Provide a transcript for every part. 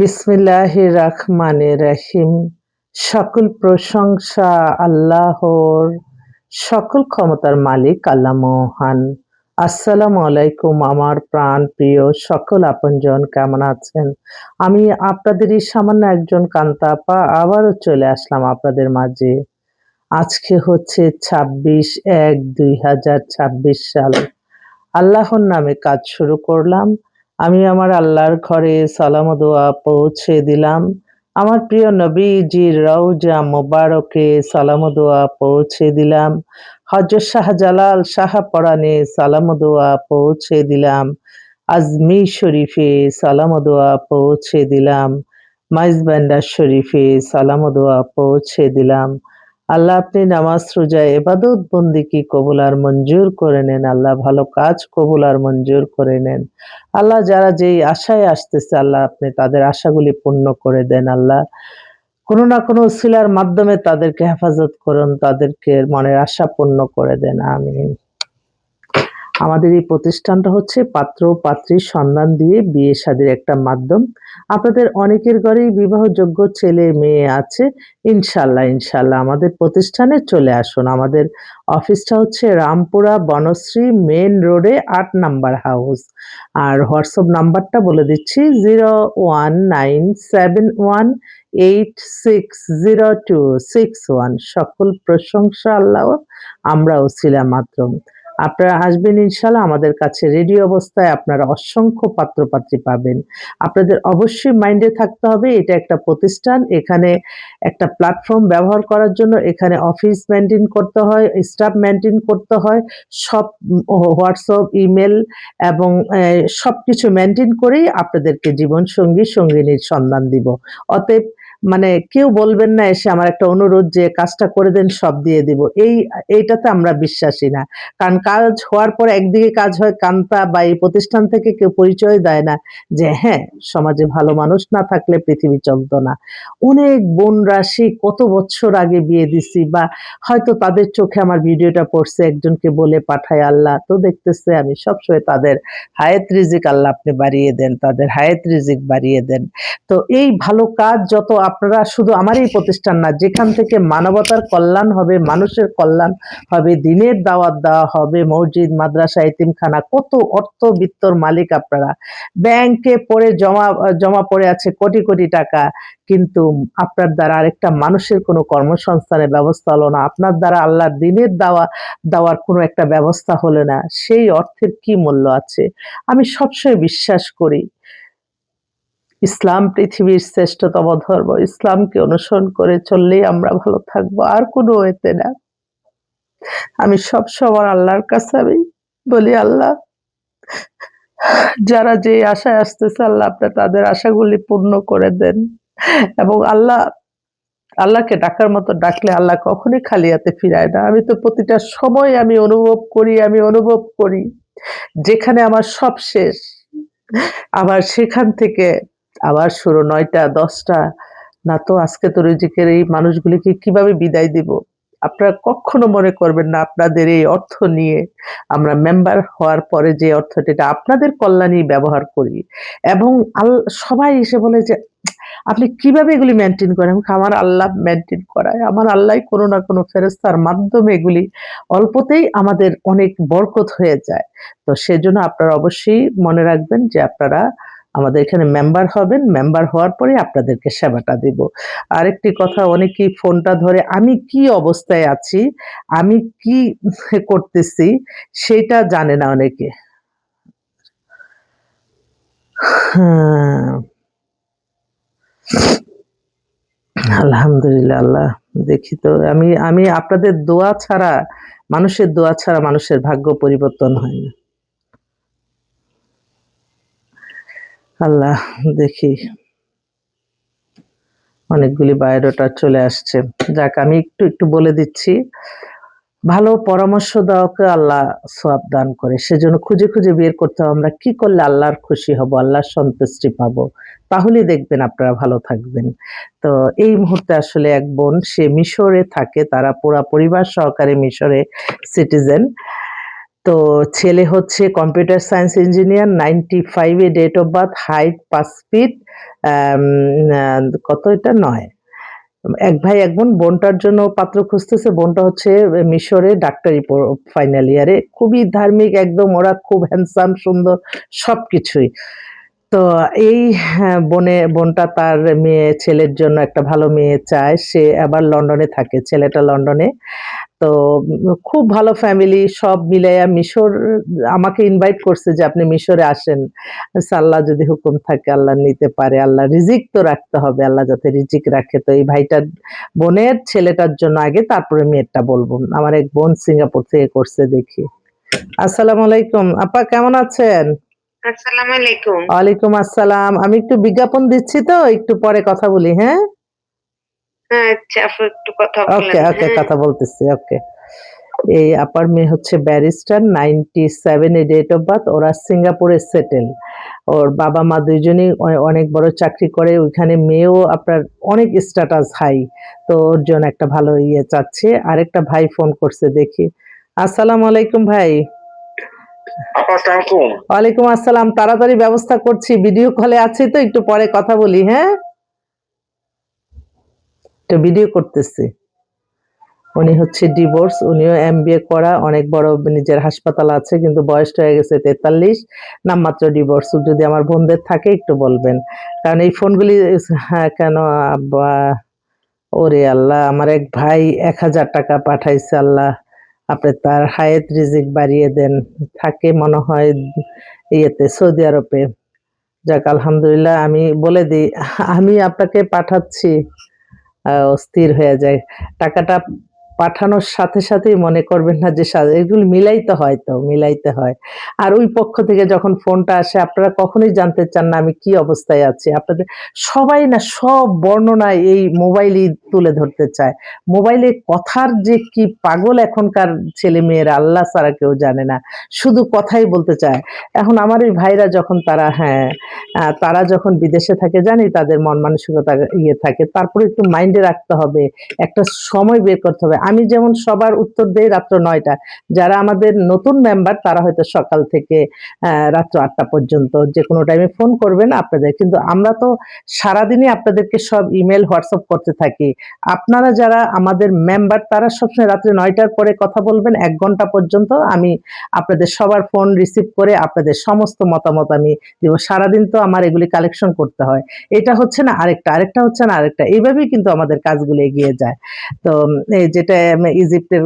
বিসমিল্লাহ রহমানে রহিম। সকল প্রশংসা আল্লাহর, সকল ক্ষমতার মালিক আল্লাহ মহান। আসসালামু আলাইকুম আমার প্রাণ প্রিয় সকল আপনজন, কেমন আছেন? আমি আপনাদেরই সামান্য একজন কান্তাপা আবারও চলে আসলাম আপনাদের মাঝে। আজকে হচ্ছে ছাব্বিশ এক দুই সাল। আল্লাহর নামে কাজ শুরু করলাম। আমি আমার আল্লাহর ঘরে সালাম দোয়া পৌঁছে দিলাম। আমার প্রিয় নবীজির রওজা মোবারকে সালাম দোয়া পৌঁছে দিলাম। হজরত শাহজালাল শাহপরানে সালাম দোয়া পৌঁছে দিলাম। আজমি শরীফে সালাম দোয়া পৌঁছে দিলাম। মাইজবান্ডার শরীফে সালাম দোয়া পৌঁছে দিলাম। আল্লাহ আপনি নামাজ, রোজা এবাদত বন্দিকি কবুল আর মঞ্জুর করে নেন। আল্লাহ ভালো কাজ কবুল আর মঞ্জুর করে নেন। আল্লাহ যারা যেই আশায় আসতেছে, আল্লাহ আপনি তাদের আশাগুলি পূর্ণ করে দেন। আল্লাহ কোনো না কোনো শিলার মাধ্যমে তাদেরকে হেফাজত করুন, তাদেরকে মনের আশা পূর্ণ করে দেন। আমিন। আমাদের এই প্রতিষ্ঠানটা হচ্ছে পাত্র পাত্রীর সন্ধান দিয়ে বিয়ে শাদীর একটা মাধ্যম। আপনাদের অনেকের ঘরেই বিবাহযোগ্য ছেলে মেয়ে আছে। ইনশাল্লাহ ইনশাল্লাহ আমাদের প্রতিষ্ঠানে চলে আসুন। আমাদের অফিসটা হচ্ছে রামপুরা বনশ্রী মেন রোডে আট নাম্বার হাউস। আর হোয়াটসঅ্যাপ নাম্বারটা বলে দিচ্ছি, zero one nine seven one eight six zero two six one. সকল প্রশংসা আল্লাহ, আমরাও ছিলাম মাত্র আপনারা আসবেন ইনশাল্লাহ আমাদের কাছে রেডি অবস্থায় আপনারা অসংখ্য পাত্রপাত্রী পাবেন। আপনাদের অবশ্যই মাইন্ডে থাকতে হবে, এটা একটা প্রতিষ্ঠান, এখানে একটা প্ল্যাটফর্ম ব্যবহার করার জন্য এখানে অফিস মেনটেন করতে হয়, স্টাফ মেনটেন করতে হয়, সব হোয়াটসঅ্যাপ, ইমেল এবং সব কিছু মেনটেন করেই আপনাদেরকে জীবনসঙ্গী, সঙ্গিনীর সন্ধান দিব। অতএব মানে কেউ বলবেন না, এসে আমার একটা অনুরোধ যে কাজটা করে দেন, সব দিয়ে দিব। এই, এইটাতে আমরা বিশ্বাসী না। কারণ কাজ হওয়ার পর একদিকে কাজ হয় কান্তা বা এই প্রতিষ্ঠান থেকে কেউ পরিচয় দেয় না যে হ্যাঁ সমাজে ভালো মানুষ না থাকলে পৃথিবী চলত না। অনেক বোন রাশি কত বছর আগে বিয়ে দিছি বা হয়তো তাদের চোখে আমার ভিডিওটা পড়ছে, একজনকে বলে পাঠায়, আল্লাহ, তো দেখতেছে আমি সবসময় তাদের হায়াত রিজিক আল্লাহ আপনি বাড়িয়ে দেন, তাদের হায়াত রিজিক বাড়িয়ে দেন। তো এই ভালো কাজ যত আপনারা শুধু আমার এই প্রতিষ্ঠান না, যেখান থেকে মানবতার কল্যাণ হবে, মানুষের কল্যাণ হবে, দিনের দাওয়াত দেওয়া হবে, মসজিদ, মাদ্রাসা, এতিমখানা, কত অর্থ বিত্তর মালিক আপনারা। ব্যাংকে পড়ে জমা জমা পড়ে আছে কোটি কোটি টাকা, কিন্তু আপনার দ্বারা আরেকটা মানুষের কোনো কর্মসংস্থানের ব্যবস্থা হলো না। আপনার দ্বারা আল্লাহর দিনের দাওয়া, দেওয়ার কোনো একটা ব্যবস্থা হলো না। সেই অর্থের কি মূল্য আছে? আমি সবসময় বিশ্বাস করি ইসলাম পৃথিবীর শ্রেষ্ঠতম ধর্ম। ইসলামকে অনুসরণ করে চললেই আমরা ভালো থাকব, আর কোনো এতে না। আমি সব সময় আল্লাহর কাছে আমি বলি, আল্লাহ, যারা যে আশায় আসতেছে, আল্লাহ আপনি তাদের আশাগুলি পূর্ণ করে দেন। এবং আল্লাহ, আল্লাহকে ডাকার মতো ডাকলে আল্লাহ কখনই খালি হাতে ফিরায় না। আমি তো প্রতিটা সময় আমি অনুভব করি, আমি অনুভব করি, যেখানে আমার সব শেষ। আবার সেখান থেকে আবার শুরু, নয়টা, দশটা। না তো, আজকে তো রিজিকের এই মানুষগুলিকে কীভাবে বিদায় দিব? আপনারা কখনো মনে করবেন না, আপনাদের এই অর্থ নিয়ে আমরা মেম্বার হওয়ার পরে যে অর্থটা আপনাদের কল্যাণই ব্যবহার করি। এবং সবাই এসে বলে যে, আপনি কীভাবে এগুলি মেনটেন করেন? আমার আল্লাহ মেনটেন করায়। আমার আল্লাহ কোনো না কোনো ফেরস্তার মাধ্যমে এগুলি অল্পতেই আমাদের অনেক বরকত হয়ে যায়। তো সেজন্য আপনারা অবশ্যই মনে রাখবেন যে আপনারা আমাদের এখানে মেম্বার হবেন মেম্বার হওয়ার পরে আপনাদেরকে সেবাটা দেব। আরেকটি কথা, অনেকেই ফোনটা ধরে, আমি কি অবস্থায় আছি? আমি কি করতেছি? সেটা জানে না অনেকে। আলহামদুলিল্লাহ, আল্লাহ দেখি তো। আমি আমি আপনাদের দোয়া ছাড়া, মানুষের দোয়া ছাড়া মানুষের ভাগ্য পরিবর্তন হয় না। আল্লাহ, দেখি। অনেকগুলি বায়োডাটা চলে আসছে। যাক, আমি একটু একটু বলে দিচ্ছি। ভালো পরামর্শ দেওয়াকে আল্লাহ সোয়াব দান করে। সেজন্য খুঁজে খুঁজে বের করতে হবে। আমরা কি করলে আল্লাহর খুশি হব, আল্লাহর সন্তুষ্টি পাবো, তাহলেই দেখবেন আপনারা ভালো থাকবেন। তো এই মুহূর্তে আসলে এক বোন, সে মিশরে থাকে। তারা পুরা পরিবার সহকারে মিশরে সিটিজেন। তো ছেলে হচ্ছে কম্পিউটার সায়েন্স ইঞ্জিনিয়ার নাইনটি ফাইভে ডেট অফ বার্থ হাইট পাঁচ ফিট কত এটা? নয়। এক ভাই এক বোন বোনটার জন্য পাত্র খুঁজতেছে বোনটা হচ্ছে মিশরে ডাক্তারি ফাইনাল ইয়ারে খুবই ধার্মিক একদম ওরা খুব হ্যান্ডসাম সুন্দর সব কিছুই তো এই হ্যাঁ, বোনে বোনটা তার মেয়ে ছেলের জন্য একটা ভালো মেয়ে চায়। সে আবার লন্ডনে থাকে ছেলেটা লন্ডনে। তো খুব ভালো ফ্যামিলি সব মিলাইয়া মিশর আমাকে ইনভাইট করছে যে আপনি মিশরে আসেন। আল্লাহ যদি হুকুম থাকে আল্লাহ নিতে পারে আল্লাহ রিজিক তো রাখতে হবে আল্লাহ যাতে রিজিক রাখে। তো এই ভাইটার বোনের ছেলেটার জন্য আগে তারপরে মেয়েরটা বলব। আমার এক বোন সিঙ্গাপুর থেকে করছে দেখি। আসসালামু আলাইকুম। আপা কেমন আছেন? আসসালামু আলাইকুম। ওয়ালাইকুম আসসালাম। আমি একটু বিজ্ঞাপন দিচ্ছি তো একটু পরে কথা বলি হ্যাঁ? আচ্ছা আপু একটু কথা ওকে বলেন। ওকে হ্যাঁ। কথা বলতেছি ওকে। এই আপার মেয়ে হচ্ছে ব্যারিস্টার নাইনটি সেভেন এ ডেট অফ বার্থ ওরা সিঙ্গাপুরে সেটেল ওর বাবা মা দুইজনই অনেক বড় চাকরি করে ওইখানে মেয়েও আপনার অনেক স্ট্যাটাস হাই তো ওর জন্য একটা ভালো ইয়ে চাচ্ছে। আরেকটা ভাই ফোন করছে দেখি। আসসালামু আলাইকুম ভাই। ওয়ালাইকুম আসসালাম তাড়াতাড়ি ব্যবস্থা করছি ভিডিও কলে আছি তো একটু পরে কথা বলি হ্যাঁ? তো ভিডিও করতেছি। উনি হচ্ছে ডিভোর্স উনিও এমবিএ করা, অনেক বড় নিজের হাসপাতাল আছে, কিন্তু বয়সটা হয়ে গেছে তেতাল্লিশ। নামমাত্র ডিভোর্স যদি আমার বোনদের থাকে একটু বলবেন। কারণ এই ফোনগুলি হ্যাঁ কেন ওরে আল্লাহ, আমার এক ভাই এক হাজার টাকা পাঠাইছে, আল্লাহ। আপনি তার হায়াত রিজিক বাড়িয়ে দেন। থাকে মনে হয় ইয়েতে, সৌদি আরবে। যাক, আলহামদুলিল্লাহ, আমি বলে দিই, আমি আপনাকে পাঠাচ্ছি। আহ, স্থির হয়ে যায়। টাকাটা পাঠানোর সাথে সাথেই মনে করবেন না যে এগুলো মিলাইতে হয় তো, মিলাইতে হয়। আর ওই পক্ষ থেকে যখন ফোনটা আসে, আপনারা কখনোই জানতে চান না আমি কি অবস্থায় আছি। আপনাদের সবাই না সব বর্ণনা এই মোবাইলই তুলে ধরতে চায়। মোবাইলে কথার যে কি পাগল এখনকার ছেলে মেয়েরা আল্লাহ ছাড়া কেউ জানে না। শুধু কথাই বলতে চায়। এখন আমার ওই ভাইরা যখন তারা হ্যাঁ তারা যখন বিদেশে থাকে, জানি তাদের মন মানসিকতা ইয়ে থাকে। তারপরে একটু মাইন্ডে রাখতে হবে। একটা সময় বের করতে হবে। আমি যেমন সবার উত্তর দেই রাত্র নয়টা যারা আমাদের নতুন মেম্বার তারা হয়তো সকাল থেকে রাত্র আটটা পর্যন্ত যে কোনো টাইমে ফোন করবেন আপনাদের। কিন্তু আমরা তো সারাদিনই আপনাদেরকে সব ইমেল হোয়াটসঅ্যাপ করতে থাকি। আপনারা যারা আমাদের মেম্বার তারা সবসময় রাত্রে নয়টার পরে কথা বলবেন। এক ঘণ্টা পর্যন্ত আমি আপনাদের সবার ফোন রিসিভ করে আপনাদের সমস্ত মতামত আমি দিব। সারাদিন তো আমার এগুলি কালেকশন করতে হয়। এটা হচ্ছে না আরেকটা আরেকটা হচ্ছে না আরেকটা। এইভাবেই কিন্তু আমাদের কাজগুলো এগিয়ে যায়। তো যেটা ইজিপ্টের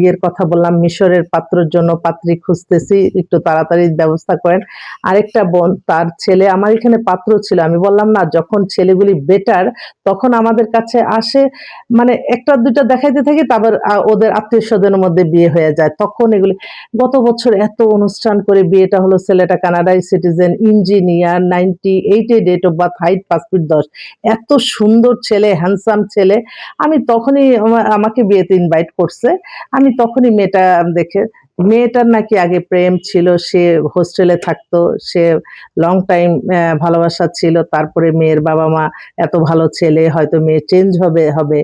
ইয়ের কথা বললাম, মিশরের পাত্রের জন্য পাত্রী খুঁজতেছি, একটু তাড়াতাড়ি ব্যবস্থা করেন। আরেকটা বোন, তার ছেলে, আমার এখানে পাত্র ছিল, আমি বললাম, না, যখন ছেলেগুলি বেটার তখন আমাদের কাছে আসে। মানে একটা দুইটা দেখাইতে থাকি, তারপর ওদের আত্মীয় স্বজনের মধ্যে বিয়ে হয়ে যায়। তখন এগুলি, গত বছর এত অনুষ্ঠান করে বিয়েটা হলো, ছেলেটা কানাডায় সিটিজেন ইঞ্জিনিয়ার নাইনটি এইটে date of birth height feet দশ। এত সুন্দর ছেলে হ্যান্ডসাম ছেলে। আমি তখনই আমাকে আমাকে বিয়েতে ইনভাইট করছে। আমি তখনই মেয়েটা দেখে, মেয়েটার নাকি আগে প্রেম ছিল, সে হোস্টেলে থাকতো, সে লং টাইম ভালোবাসা ছিল, তারপরে মেয়ের বাবা মা এত ভালো ছেলে, হয়তো মেয়ে চেঞ্জ হবে হবে।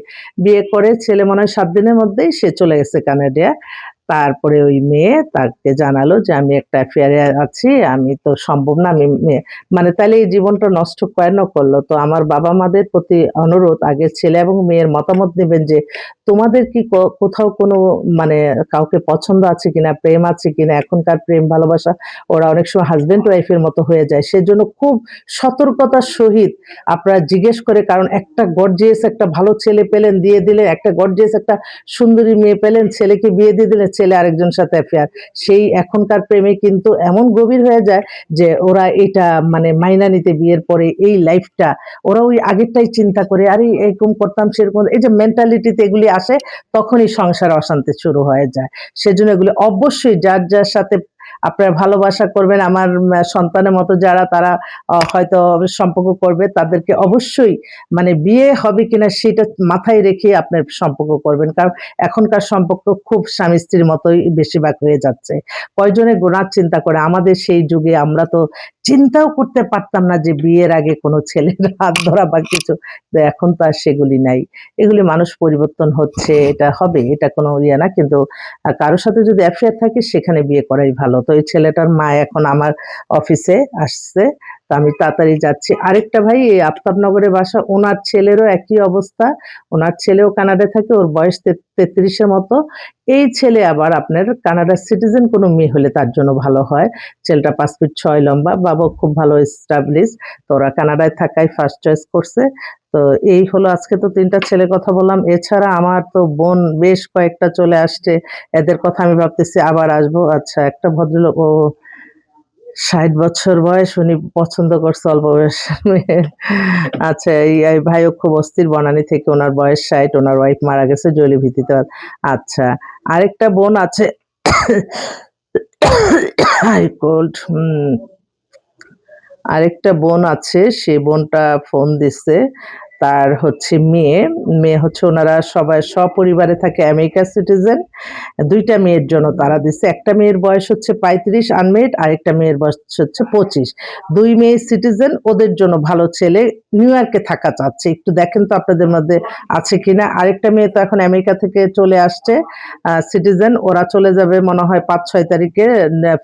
বিয়ে করে ছেলে মনে হয় সাত দিনের মধ্যেই সে চলে গেছে কানাডিয়া। তারপরে ওই মেয়ে তাকে জানালো যে, আমি একটা অ্যাফেয়ারে আছি, আমি তো সম্ভব না, আমি মেয়ে মানে তাহলে এই জীবনটা নষ্ট কেন করল? তো আমার বাবা মাদের প্রতি অনুরোধ, আগে ছেলে এবং মেয়ের মতামত নেবেন যে তোমাদের কি কোথাও কোনো মানে কাউকে পছন্দ আছে কিনা, প্রেম আছে কিনা? এখনকার প্রেম ভালোবাসা, ওরা অনেক সময় হাজবেন্ড ওয়াইফের মতো হয়ে যায়। সেজন্য খুব সতর্কতার সহিত আপনারা জিজ্ঞেস করে, কারণ একটা গর্জিয়াস একটা ভালো ছেলে পেলেন, দিয়ে দিলেন, একটা গর্জিয়াস একটা সুন্দরী মেয়ে পেলেন, ছেলেকে বিয়ে দিয়ে দিলেন, ছেলে আরেকজন সাথে অ্যাফেয়ার সেই এখনকার প্রেমে কিন্তু এমন গভীর হয়ে যায় যে, ওরা এটা মানে মাইনা নিতে বিয়ের পরে এই লাইফটা ওরা ওই আগেরটাই চিন্তা করে, আরে, এরকম করতাম, সেরকম, এই যে মেন্টালিটিতে এগুলি আসে, তখনই সংসার অশান্তি শুরু হয়ে যায়। সেজন্য এগুলি অবশ্যই যার যার সাথে আপনারা ভালোবাসা করবেন, আমার সন্তানের মতো যারা, তারা হয়তো সম্পর্ক করবে, তাদেরকে অবশ্যই মানে বিয়ে হবে কিনা সেটা মাথায় রেখে আপনার সম্পর্ক করবেন। কারণ এখনকার সম্পর্ক খুব স্বামী স্ত্রীর মতোই বেশিরভাগ হয়ে যাচ্ছে। কয়জনে গোনার চিন্তা করে, আমাদের সেই যুগে আমরা তো চিন্তাও করতে পারতাম না যে বিয়ের আগে কোনো ছেলের হাত ধরা বা কিছু। তো এখন তো আর সেগুলি নাই। এগুলি মানুষ পরিবর্তন হচ্ছে, এটা হবে, এটা কোনো ইয়ে না। কিন্তু কারও কারোর সাথে যদি অ্যাফেয়ার থাকে, সেখানে বিয়ে করাই ভালো। তো এই ছেলেটার মা এখন আমার অফিসে আসছে। তো আমি তাড়াতাড়ি যাচ্ছি। আরেকটা ভাই, এই আফতাবনগরে বাসা, ওনার ছেলেরও একই অবস্থা। ওনার ছেলেও কানাডায় থাকে, ওর বয়স তেত্রিশের মতো। এই ছেলে আবার আপনার কানাডার সিটিজেন, কোনো মেয়ে হলে তার জন্য ভালো হয়। ছেলেটা পাঁচ ফিট ছয় লম্বা, বাবা খুব ভালো এস্টাবলিশ তো ওরা কানাডায় থাকাই ফার্স্ট চয়েস করছে। তো এই হলো আজকে তো তিনটা ছেলে কথা বললাম। এছাড়া আমার তো বোন বেশ কয়েকটা চলে আসছে। এদের কথা আমি ভাবতেছি আবার আসব। আচ্ছা একটা ভদ্রলোক, ও ষাট বছর বয়স উনি পছন্দ করছে অল্প বয়স। আচ্ছা এই ভাইও খুব অস্থির বনানী থেকে ওনার বয়স ষাট, ওনার ওয়াইফ মারা গেছে জলি ভিত্তিতে। আচ্ছা আরেকটা বোন আছে। কোল্ড আরেকটা বোন আছে, সে বোনটা ফোন দিচ্ছে তার হচ্ছে মেয়ে। মেয়ে হচ্ছে ওনারা সবাই সপরিবারে থাকে আমেরিকা সিটিজেন। দুইটা মেয়ের জন্য তারা দিচ্ছে একটা মেয়ের বয়স হচ্ছে পঁয়ত্রিশ আনমেড আরেকটা মেয়ের বয়স হচ্ছে পঁচিশ। দুই মেয়ে সিটিজেন, ওদের জন্য ভালো ছেলে। নিউ ইয়র্কে থাকা চাচ্ছে। একটু দেখেন তো আপনাদের মধ্যে আছে কিনা। আরেকটা মেয়ে তো এখন আমেরিকা থেকে চলে আসছে সিটিজেন। ওরা চলে যাবে মনে হয় পাঁচ, ছয় তারিখে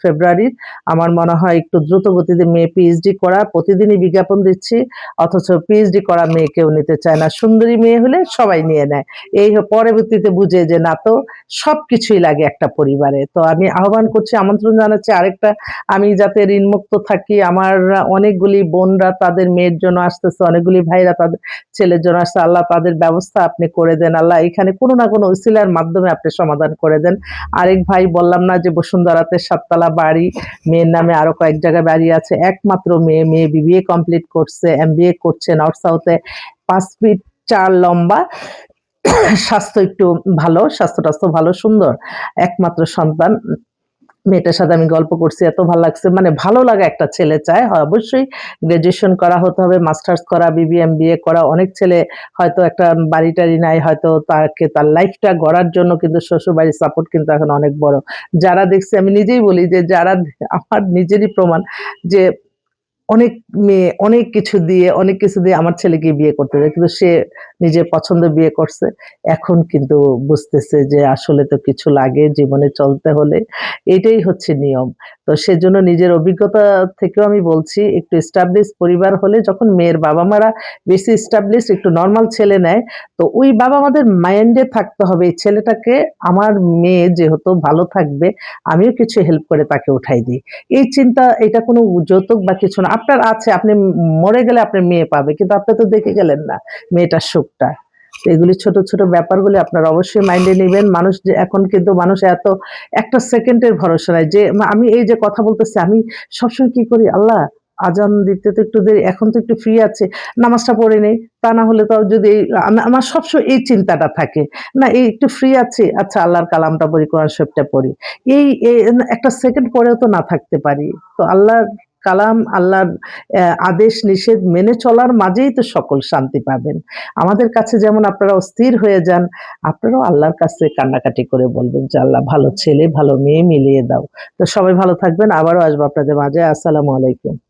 ফেব্রুয়ারির আমার মনে হয় একটু দ্রুত গতিতে মেয়ে পিএইচডি করা, প্রতিদিনই বিজ্ঞাপন দিচ্ছি। অথচ পিএইচডি করা মেয়ে কেউ নিতে চায় না। সুন্দরী মেয়ে হলে সবাই নিয়ে নেয়। এই পরবর্তীতে বুঝে যে না তো সব কিছুই লাগে একটা পরিবারে। তো আমি আহ্বান করছি, আমন্ত্রণ জানাচ্ছি আরেকটা। আমি যাতে ঋণমুক্ত থাকি, আমার অনেকগুলি বোনরা তাদের মেয়ের জন্য আসতেছে, অনেকগুলি ভাইরা তাদের ছেলের জন্য আসছে। আল্লাহ তাদের ব্যবস্থা আপনি করে দেন। আল্লাহ এখানে কোনো না কোনো উসিলার মাধ্যমে আপনি সমাধান করে দেন। আরেক ভাই বললাম না যে বসুন্ধরাতে সাততলা বাড়ি, মেয়ের নামে আরও কয়েক জায়গায় বাড়ি আছে। একমাত্র মেয়ে মেয়ে বিবিএ কমপ্লিট করছে এমবিএ করছে নর্থ সাউথে পাঁচ ফিট চার লম্বা। স্বাস্থ্য একটু ভালো, স্বাস্থ্য টাস্থ্য ভালো, সুন্দর। একমাত্র সন্তান। মেয়েটার সাথে আমি গল্প করছি, এত ভালো লাগছে। মানে ভালো লাগা একটা ছেলে চায়। হয় অবশ্যই গ্রাজুয়েশন করা হতে হবে মাস্টার্স করা বিবিএম বিএ করা। অনেক ছেলে হয়তো একটা বাড়ি টাড়ি নাই, হয়তো তাকে তার লাইফটা গড়ার জন্য কিন্তু শ্বশুর বাড়ির সাপোর্ট কিন্তু এখন অনেক বড়। যারা দেখছি, আমি নিজেই বলি যে, যারা আমার নিজেরই প্রমাণ যে অনেক মেয়ে, অনেক কিছু দিয়ে, অনেক কিছু দিয়ে আমার ছেলেকে বিয়ে করতে যায় কিন্তু সে নিজের পছন্দ বিয়ে করছে। এখন কিন্তু বুঝতেছে যে আসলে তো কিছু লাগে জীবনে চলতে হলে। এটাই হচ্ছে নিয়ম। তো সেজন্য নিজের অভিজ্ঞতা থেকেও আমি বলছি, একটু এস্টাবলিশ পরিবার হলে যখন মেয়ের বাবা মারা বেশি এস্টাবলিশ একটু নর্মাল ছেলে নেয়, তো ওই বাবা মাদের মাইন্ডে থাকতে হবে, এই ছেলেটাকে আমার মেয়ে যেহেতু ভালো থাকবে, আমিও কিছু হেল্প করে তাকে উঠাই দিই। এই চিন্তা, এটা কোনো যৌতুক বা কিছু না। আপনার আছে, আপনি মরে গেলে আপনার মেয়ে পাবে, কিন্তু আপনি তো দেখে গেলেন না মেয়েটার সুখটা। এগুলি ছোট ছোট ব্যাপারগুলি আপনারা অবশ্যই মাইন্ডে নেবেন। মানুষ যে, এখন কিন্তু মানুষ এত, একটা সেকেন্ডের ভরসা নাই যে আমি এই যে কথা বলতেছি, আমি সবসময় কি করি? আল্লাহ, আজান দিতে তো একটু দেরি, এখন তো একটু ফ্রি আছে, নামাজটা পড়ে নেই, তা না হলে তাও যদি আমার সবসময় এই চিন্তাটা থাকে। না, এই একটু ফ্রি আছে আচ্ছা আল্লাহর কালামটা পড়ি, কোরআন শরীফটা পড়ি। এই একটা সেকেন্ড পরেও তো না থাকতে পারি। তো আল্লাহর কালাম, আল্লাহর আদেশ, নিষেধ মেনে চলার মাঝেই তো সকল শান্তি পাবেন। আমাদের কাছে যেমন আপনারা অস্থির হয়ে যান, আপনারাও আল্লাহর কাছে কান্নাকাটি করে বলবেন যে, আল্লাহ, ভালো ছেলে, ভালো মেয়ে মিলিয়ে দাও। তো সবাই ভালো থাকবেন, আবারও আসব আপনাদের মাঝে। আসসালামু আলাইকুম।